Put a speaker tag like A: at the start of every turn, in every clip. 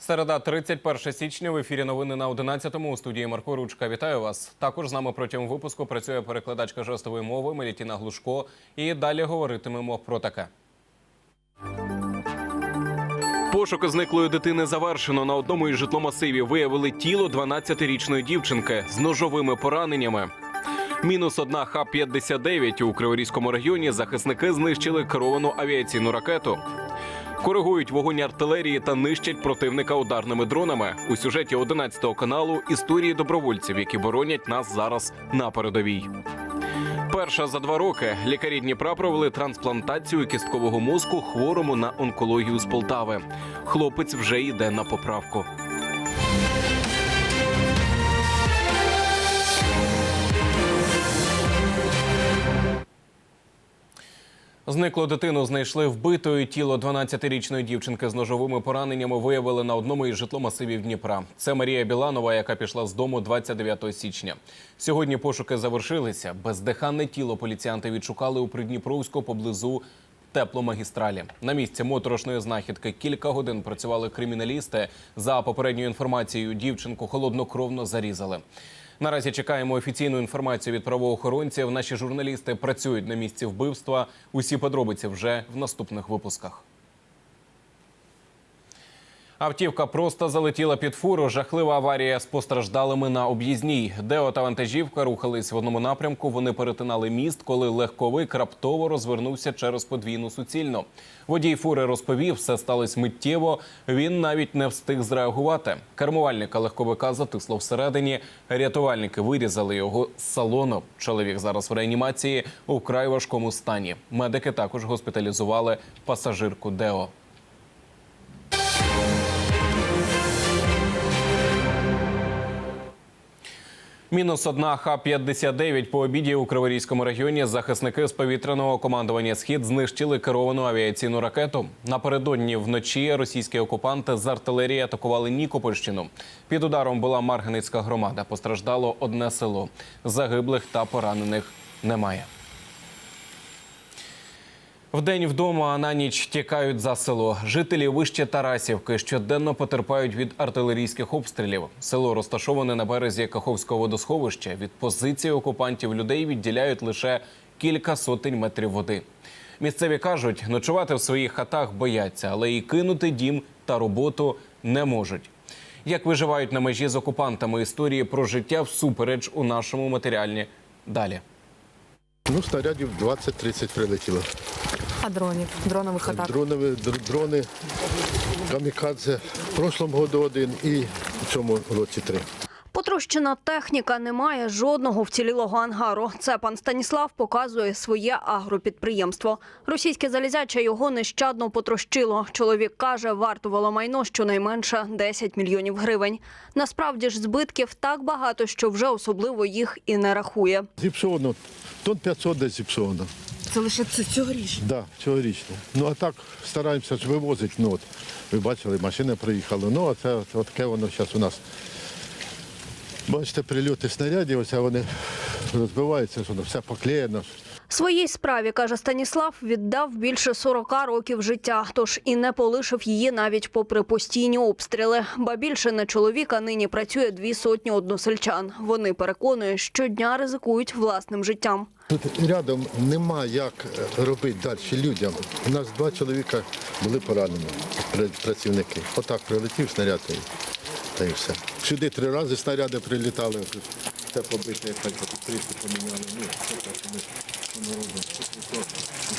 A: Середа, 31 січня в ефірі новини на 11-му у студії Марко Ручка. Вітаю вас. Також з нами протягом випуску працює перекладачка жестової мови Мелітіна Глушко. І далі говоритимемо про таке. Пошуки зниклої дитини завершено. На одному із житломасивів виявили тіло 12-річної дівчинки з ножовими пораненнями. Мінус одна Х-59 у Криворізькому районі захисники знищили керовану авіаційну ракету. Коригують вогонь артилерії та нищать противника ударними дронами. У сюжеті 11 каналу історії добровольців, які боронять нас зараз на передовій. Перша за два роки лікарі Дніпра провели трансплантацію кісткового мозку хворому на онкологію з Полтави. Хлопець вже йде на поправку. Зниклу дитину знайшли вбитою. Тіло 12-річної дівчинки з ножовими пораненнями виявили на одному із житломасивів Дніпра. Це Марія Біланова, яка пішла з дому 29 січня. Сьогодні пошуки завершилися. Бездиханне тіло поліціянти відшукали у Придніпровську поблизу тепломагістралі. На місці моторошної знахідки кілька годин працювали криміналісти. За попередньою інформацією, дівчинку холоднокровно зарізали. Наразі чекаємо офіційну інформацію від правоохоронців. Наші журналісти працюють на місці вбивства. Усі подробиці вже в наступних випусках. Автівка просто залетіла під фуру. Жахлива аварія з постраждалими на об'їзній. Део та вантажівка рухались в одному напрямку. Вони перетинали міст, коли легковик раптово розвернувся через подвійну суцільну. Водій фури розповів, все сталося миттєво. Він навіть не встиг зреагувати. Кермувальника легковика затисло всередині. Рятувальники вирізали його з салону. Чоловік зараз в реанімації у вкрай важкому стані. Медики також госпіталізували пасажирку Део. Мінус одна Х-59 по обіді у Криворізькому районі захисники з повітряного командування Схід знищили керовану авіаційну ракету. Напередодні вночі російські окупанти з артилерії атакували Нікопольщину. Під ударом була Марганицька громада. Постраждало одне село. Загиблих та поранених немає. Вдень вдома, а на ніч тікають за село. Жителі вище Тарасівки щоденно потерпають від артилерійських обстрілів. Село розташоване на березі Каховського водосховища. Від позиції окупантів людей відділяють лише кілька сотень метрів води. Місцеві кажуть, ночувати в своїх хатах бояться, але і кинути дім та роботу не можуть. Як виживають на межі з окупантами історії про життя всупереч у нашому матеріальні далі.
B: Ну, снарядів 20-30 прилетіло.
C: А дронів? Дронових атак?
B: Дронові, дрони, камікадзе. В прошлому году один і в цьому році три.
D: Потрощена техніка не має жодного вцілілого ангару. Це пан Станіслав показує своє агропідприємство. Російське залізяче його нещадно потрощило. Чоловік каже, вартувало майно щонайменше 10 мільйонів гривень. Насправді ж збитків так багато, що вже особливо їх і не рахує.
B: Зіпсовано, тон 500 десь зіпсовано.
C: Це лише це цьогоріч.
B: Да, цьогорічно. Ну а так стараємося ж вивозити. Ну, от, ви бачили, машина приїхала. Ну, а це таке воно зараз у нас. Бачите, прильоти снарядів, оце вони розбиваються, воно все поклеєно.
D: Своїй справі, каже Станіслав, віддав більше 40 років життя, тож і не полишив її навіть попри постійні обстріли. Ба більше на чоловіка нині працює дві сотні односельчан. Вони переконують, щодня ризикують власним життям.
B: Тут рядом нема як е, робити далі людям. У нас два чоловіка були поранені, працівники. Отак прилетів снаряд та й все. Сюди три рази снаряди прилітали. Це побите, як так трішки поміняли. Ну, що так ми, що ми робимо?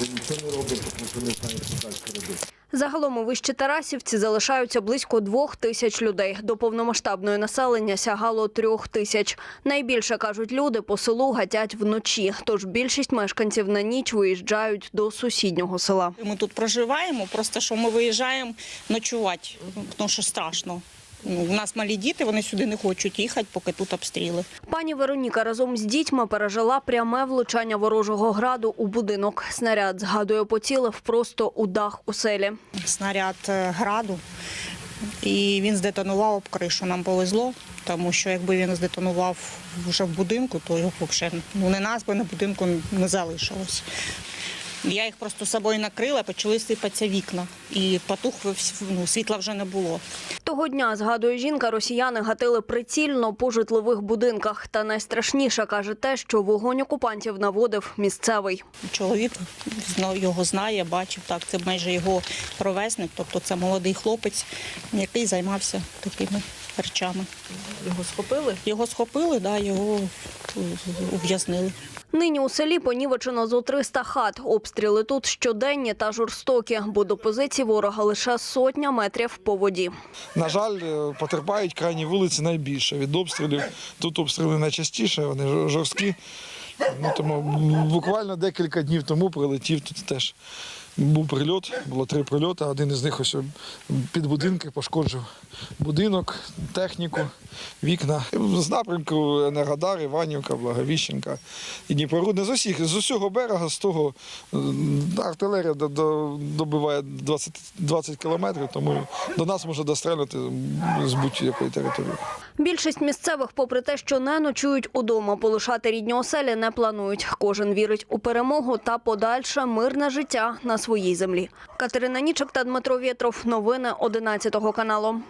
B: Вже нічого не робимо, тому що не знаємо, що далі робити.
D: Загалом у Вищі Тарасівці залишаються близько двох тисяч людей. До повномасштабної населення сягало трьох тисяч. Найбільше, кажуть люди, по селу гатять вночі. Тож більшість мешканців на ніч виїжджають до сусіднього села.
E: Ми тут проживаємо, просто що ми виїжджаємо ночувати, тому що страшно. Ну, у нас малі діти, вони сюди не хочуть їхати, поки тут обстріли.
D: Пані Вероніка разом з дітьми пережила пряме влучання ворожого граду у будинок. Снаряд, згадує, поцілив просто у дах у селі.
E: Снаряд е, граду, і він здетонував об кришу. Нам повезло, тому що якби він здетонував вже в будинку, то його взагалі ну, не нас би на будинку не залишилось. Я їх просто з собою накрила, почали сипатися вікна. і потух ну, світла вже не було.
D: Того дня, згадує жінка, росіяни гатили прицільно по житлових будинках. Та найстрашніше каже те, що вогонь окупантів наводив місцевий.
E: Чоловік його знає, бачив так. Це майже його ровесник, тобто це молодий хлопець, який займався такими речами.
C: Його схопили?
E: Його схопили, да, його е, ув'язнили.
D: Нині у селі понівечено зо 300 хат. Обстріли тут щоденні та жорстокі, бо до позиції ворога лише сотня метрів по воді.
F: На жаль, е, потерпають крайні вулиці найбільше від обстрілів. Тут обстріли найчастіше, вони жорсткі. Ну, тому буквально декілька днів тому прилетів тут теж. Був прильот, було три прильоти. Один із них ось під будинки пошкоджив будинок, техніку, вікна. З напрямку Енергодар, Іванівка, Благовіщенка і Дніпору. Не з усіх, з усього берега, з того артилерія до- до- добиває 20, 20 кілометрів, тому до нас може дострелити з будь-якої території.
D: Більшість місцевих, попри те, що не ночують удома, полишати рідні оселі не планують. Кожен вірить у перемогу та подальше мирне життя на своїй землі. Катерина Нічик та Дмитро Вєтров. Новини 11 каналу.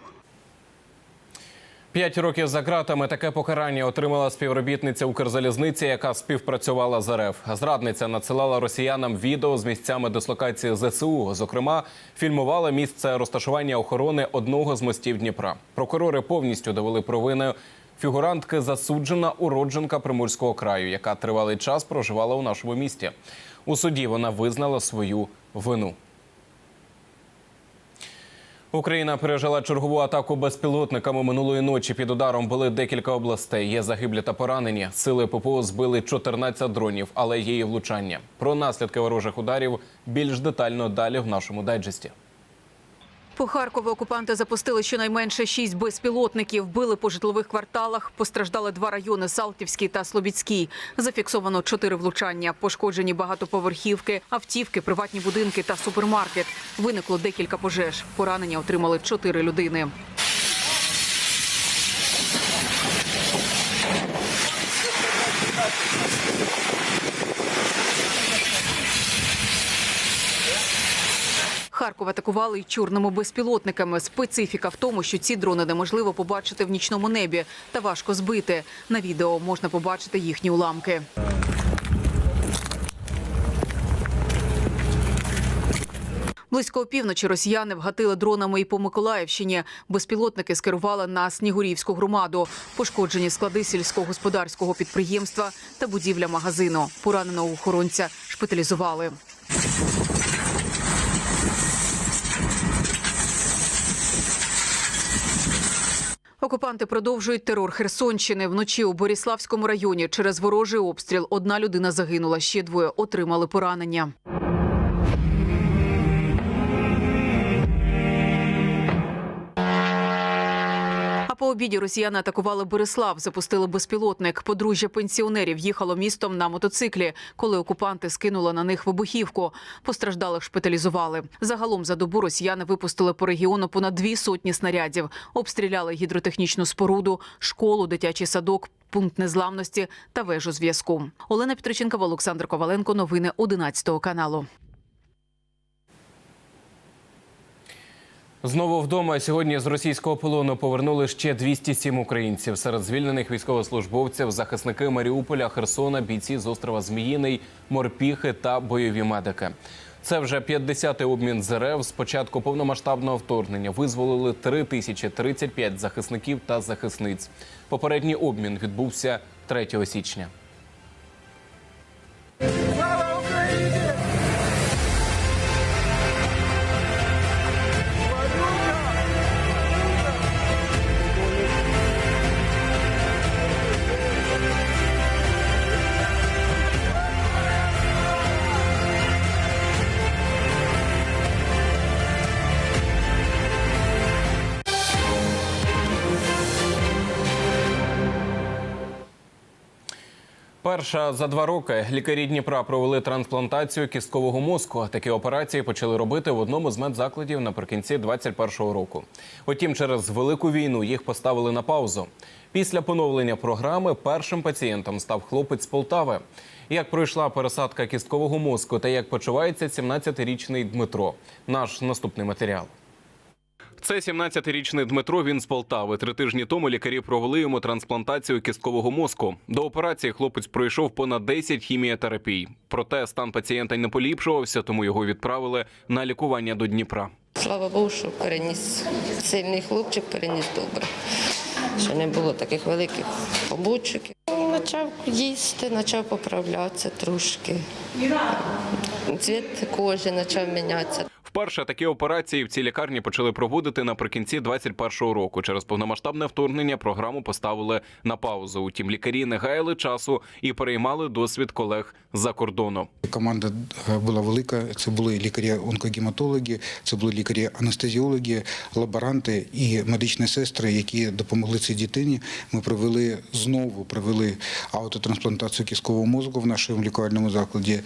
A: П'ять років за ґратами таке покарання отримала співробітниця Укрзалізниці, яка співпрацювала з РФ. Зрадниця надсилала росіянам відео з місцями дислокації ЗСУ. Зокрема, фільмувала місце розташування охорони одного з мостів Дніпра. Прокурори повністю довели провини. Фігурантки засуджена уродженка Приморського краю, яка тривалий час проживала у нашому місті. У суді вона визнала свою вину. Україна пережила чергову атаку безпілотниками минулої ночі. Під ударом були декілька областей. Є загиблі та поранені. Сили ППО збили 14 дронів, але є і влучання. Про наслідки ворожих ударів більш детально далі в нашому дайджесті.
G: По Харкову окупанти запустили щонайменше шість безпілотників. Били по житлових кварталах. Постраждали два райони Салтівський та Слобідський. Зафіксовано чотири влучання. Пошкоджені багатоповерхівки, автівки, приватні будинки та супермаркет. Виникло декілька пожеж. Поранення отримали чотири людини. Харків атакували й чорними безпілотниками. Специфіка в тому, що ці дрони неможливо побачити в нічному небі та важко збити. На відео можна побачити їхні уламки. Близько опівночі росіяни вгатили дронами і по Миколаївщині. Безпілотники скерували на Снігурівську громаду. Пошкоджені склади сільськогосподарського підприємства та будівля магазину. Пораненого охоронця шпиталізували. Окупанти продовжують терор Херсонщини. Вночі у Боріславському районі через ворожий обстріл одна людина загинула, ще двоє отримали поранення. Обіді росіяни атакували Борислав, запустили безпілотник. Подружжя пенсіонерів їхало містом на мотоциклі, коли окупанти скинули на них вибухівку. Постраждалих шпиталізували. Загалом за добу росіяни випустили по регіону понад дві сотні снарядів. Обстріляли гідротехнічну споруду, школу, дитячий садок. Пункт незламності та вежу зв'язку. Олена Петриченкова, Олександр Коваленко. Новини 11 каналу.
A: Знову вдома сьогодні з російського полону повернули ще 207 українців. Серед звільнених військовослужбовців захисники Маріуполя, Херсона, бійці з острова Зміїний, морпіхи та бойові медики. Це вже 50-й обмін з РФ. З початку повномасштабного вторгнення визволили 3035 захисників та захисниць. Попередній обмін відбувся 3 січня. Вперше за два роки лікарі Дніпра провели трансплантацію кісткового мозку. Такі операції почали робити в одному з медзакладів наприкінці 2021 року. Утім, через велику війну їх поставили на паузу. Після поновлення програми першим пацієнтом став хлопець з Полтави. Як пройшла пересадка кісткового мозку та як почувається 17-річний Дмитро? Наш наступний матеріал. Це 17-річний Дмитро. Він з Полтави. Три тижні тому лікарі провели йому трансплантацію кісткового мозку. До операції хлопець пройшов понад 10 хіміотерапій. Проте стан пацієнта не поліпшувався, тому його відправили на лікування до Дніпра.
H: Слава Богу, що переніс сильний хлопчик, переніс добре. Що не було таких великих побочок. Почав їсти, почав поправлятися трошки. Цвіт кожи почав мінятися.
A: Вперше такі операції в цій лікарні почали проводити наприкінці 21-го року. Через повномасштабне вторгнення програму поставили на паузу. Утім, лікарі не гаяли часу і переймали досвід колег за кордону.
I: Команда е, була велика. Це були лікарі-онкогематологи, це були лікарі-анестезіологи, лаборанти і медичні сестри, які допомогли цій дитині. Ми провели знову провели аутотрансплантацію кісткового мозку в нашому лікувальному закладі.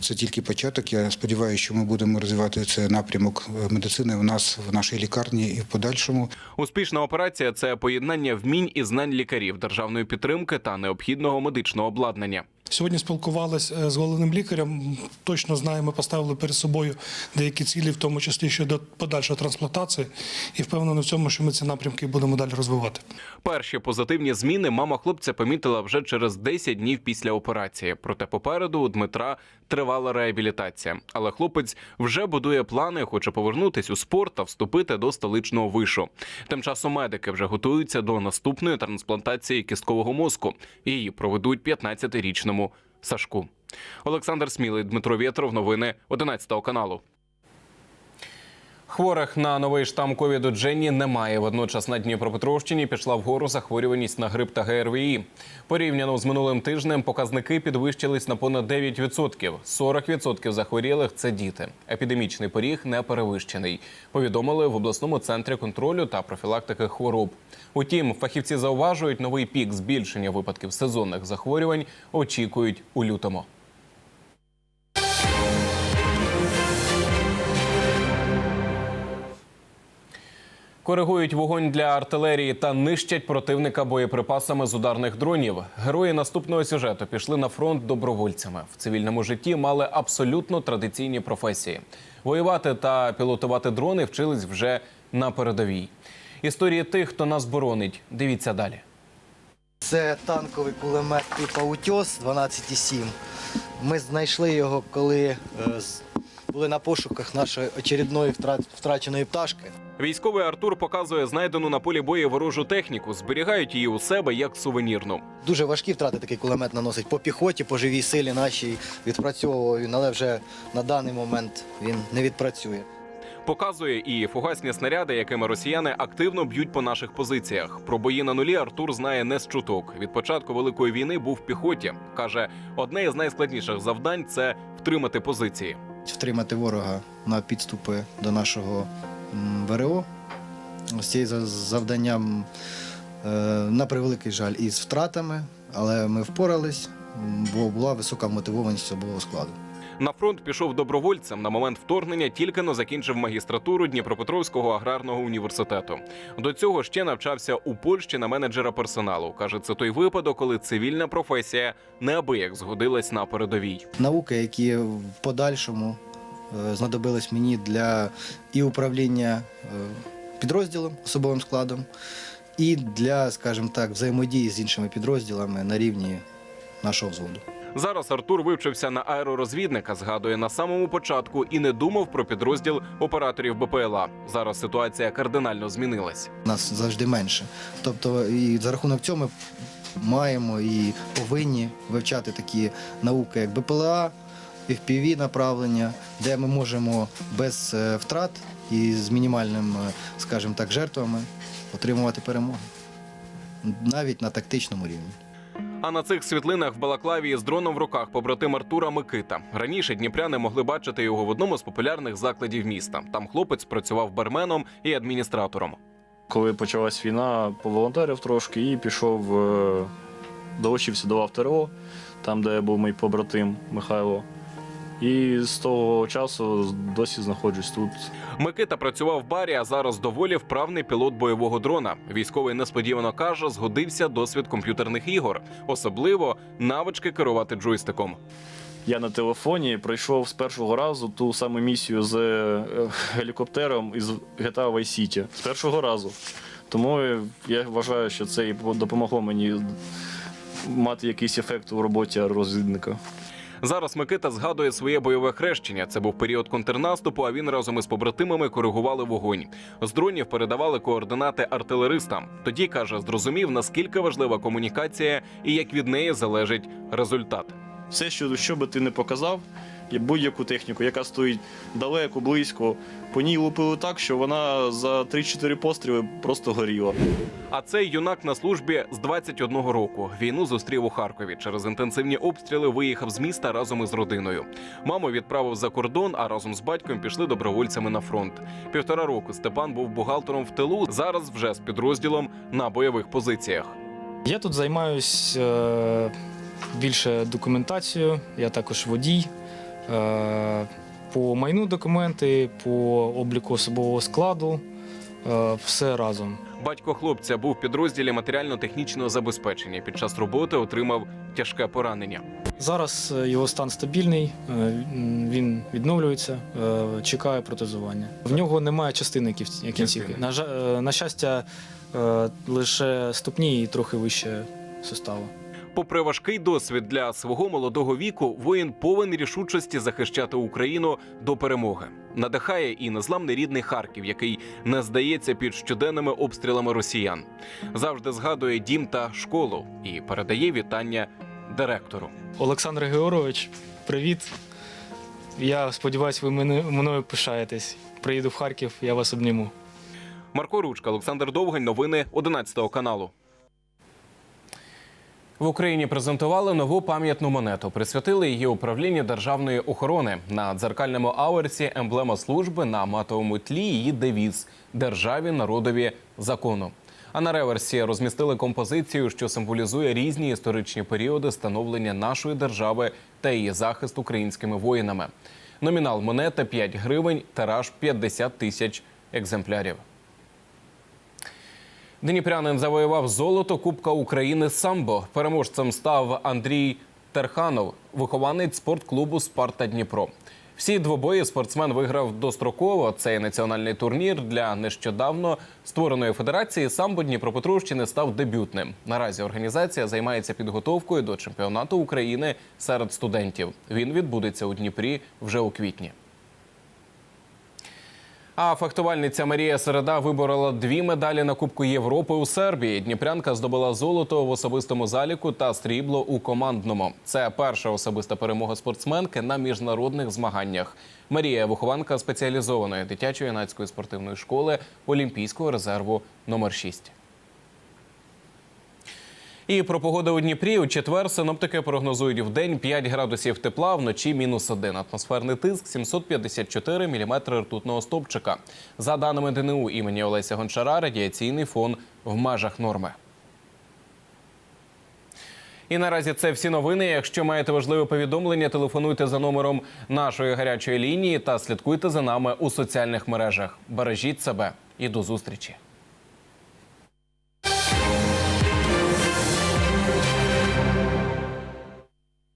I: Це тільки початок. Я сподіваюся, що ми будемо розвивати цей напрямок е, медицини у нас в нашій лікарні і в подальшому.
A: Успішна операція це поєднання вмінь і знань лікарів, державної підтримки та необхідного медичного обладнання.
J: Сьогодні спілкувалися з головним лікарем. Точно знаємо, поставили перед собою деякі цілі, в тому числі щодо подальшої трансплантації, і впевнений в цьому, що ми ці напрямки будемо далі розвивати.
A: Перші позитивні зміни мама хлопця помітила вже через 10 днів після операції. Проте попереду у Дмитра тривала реабілітація. Але хлопець вже будує плани, хоче повернутись у спорт та вступити до столичного вишу. Тим часом медики вже готуються до наступної трансплантації кісткового мозку. Її проведуть 15-річному Сашку. Олександр Смілий, Дмитро Вєтров. Новини 11 каналу. Хворих на новий штам ковіду Дженні немає. Водночас на Дніпропетровщині пішла вгору захворюваність на грип та ГРВІ. Порівняно з минулим тижнем показники підвищились на понад 9%. 40% захворілих це діти. Епідемічний поріг не перевищений. Повідомили в обласному центрі контролю та профілактики хвороб. Утім, фахівці зауважують, новий пік збільшення випадків сезонних захворювань очікують у лютому. Коригують вогонь для артилерії та нищать противника боєприпасами з ударних дронів. Герої наступного сюжету пішли на фронт добровольцями. В цивільному житті мали абсолютно традиційні професії. Воювати та пілотувати дрони вчились вже на передовій. Історії тих, хто нас боронить. Дивіться далі.
K: Це танковий кулемет типу «Утьос» 12,7. Ми знайшли його, коли е, були на пошуках нашої очередної втра- втраченої пташки.
A: Військовий Артур показує знайдену на полі бою ворожу техніку. Зберігають її у себе як сувенірну.
K: Дуже важкі втрати такий кулемет наносить по піхоті, по живій силі нашій відпрацьовував він, але вже на даний момент він не відпрацює.
A: Показує і фугасні снаряди, якими росіяни активно б'ють по наших позиціях. Про бої на нулі Артур знає не з чуток. Від початку великої війни був в піхоті. каже, одне із найскладніших завдань це втримати позиції.
K: Втримати ворога на підступи до нашого ВРО. З цим завданням, е, на превеликий жаль, із втратами, але ми впорались, бо була висока мотивованість особового складу.
A: На фронт пішов добровольцем. На момент вторгнення тільки но закінчив магістратуру Дніпропетровського аграрного університету. До цього ще навчався у Польщі на менеджера персоналу. каже, це той випадок, коли цивільна професія неабияк згодилась на передовій.
K: Науки, які в подальшому е, знадобились мені для і управління е, підрозділом, особовим складом, і для, скажімо так, взаємодії з іншими підрозділами на рівні нашого взводу.
A: Зараз Артур вивчився на аеророзвідника. Згадує на самому початку і не думав про підрозділ операторів БПЛА. Зараз ситуація кардинально змінилась.
K: Нас завжди менше. Тобто, і за рахунок цього ми маємо і повинні вивчати такі науки, як БПЛА, FPV направлення, де ми можемо без е, втрат і з мінімальним, е, скажімо так, жертвами отримувати перемогу. Навіть на тактичному рівні.
A: А на цих світлинах в Балаклаві з дроном в руках побратим Артура Микита. Раніше дніпряни могли бачити його в одному з популярних закладів міста. Там хлопець працював барменом і адміністратором.
L: Коли почалась війна, поволонтерів трошки і пішов, до долучився до ТРО, там, де був мій побратим Михайло. І з того часу досі знаходжусь тут.
A: Микита працював в барі, а зараз доволі вправний пілот бойового дрона. Військовий несподівано каже, згодився досвід комп'ютерних ігор, особливо навички керувати джойстиком.
L: Я на телефоні пройшов з першого разу ту саму місію з е, гелікоптером із GTA Vice City. З першого разу. Тому я вважаю, що це і допомогло мені мати якийсь ефект у роботі розвідника.
A: Зараз Микита згадує своє бойове хрещення. Це був період контрнаступу. А він разом із побратимами коригували вогонь. З дронів передавали координати артилеристам. Тоді каже, зрозумів наскільки важлива комунікація і як від неї залежить результат.
L: Все, що, що би ти не показав, будь-яку техніку, яка стоїть далеко, близько, по ній лупили так, що вона за 3-4 постріли просто горіла.
A: А цей юнак на службі з 21 року. Війну зустрів у Харкові. Через інтенсивні обстріли виїхав з міста разом із родиною. Маму відправив за кордон, а разом з батьком пішли добровольцями на фронт. Півтора року Степан був бухгалтером в тилу. Зараз вже з підрозділом на бойових позиціях.
M: Я тут займаюся е, більше документацією, я також водій. Е, по майну документи, по обліку особового складу, е, все разом.
A: Батько хлопця був в підрозділі матеріально-технічного забезпечення. Під час роботи отримав тяжке поранення.
M: Зараз е, його стан стабільний, він відновлюється, чекає протезування. В нього немає частини кінцівки. На, щастя, лише ступні і трохи вище суставу.
A: Попри важкий досвід для свого молодого віку, воїн повен рішучості захищати Україну до перемоги. Надихає і незламний рідний Харків, який не здається під щоденними обстрілами росіян. Завжди згадує дім та школу і передає вітання директору.
M: Олександр Георгович, привіт. Я сподіваюся, ви мене, мною пишаєтесь. Приїду в Харків, я вас обніму.
A: Марко Ручка, Олександр Довгань. Новини 11 каналу. В Україні презентували нову пам'ятну монету. Присвятили її управління державної охорони. На дзеркальному аверсі емблема служби на матовому тлі її девіз державі, народові, закону. А на реверсі розмістили композицію, що символізує різні історичні періоди становлення нашої держави та її захист українськими воїнами. Номінал монети 5 гривень, тираж 50 тисяч екземплярів. Дніпрянин завоював золото Кубка України самбо. Переможцем став Андрій Терханов, вихованець спортклубу Спарта Дніпро. Всі двобої спортсмен виграв достроково. Цей національний турнір для нещодавно створеної федерації самбо Дніпропетровщини став дебютним. Наразі організація займається підготовкою до чемпіонату України серед студентів. Він відбудеться у Дніпрі вже у квітні. А фехтувальниця Марія Середа виборола дві медалі на Кубку Європи у Сербії. Дніпрянка здобула золото в особистому заліку та срібло у командному. Це перша особиста перемога спортсменки на міжнародних змаганнях. Марія вихованка спеціалізованої дитячо-юнацької спортивної школи Олімпійського резерву номер 6. І про погоду у Дніпрі у четвер синоптики прогнозують в день 5 градусів тепла, вночі мінус 1. Атмосферний тиск 754 міліметри ртутного стовпчика. За даними ДНУ імені Олеся Гончара, радіаційний фон в межах норми. І наразі це всі новини. Якщо маєте важливе повідомлення, телефонуйте за номером нашої гарячої лінії та слідкуйте за нами у соціальних мережах. Бережіть себе і до зустрічі.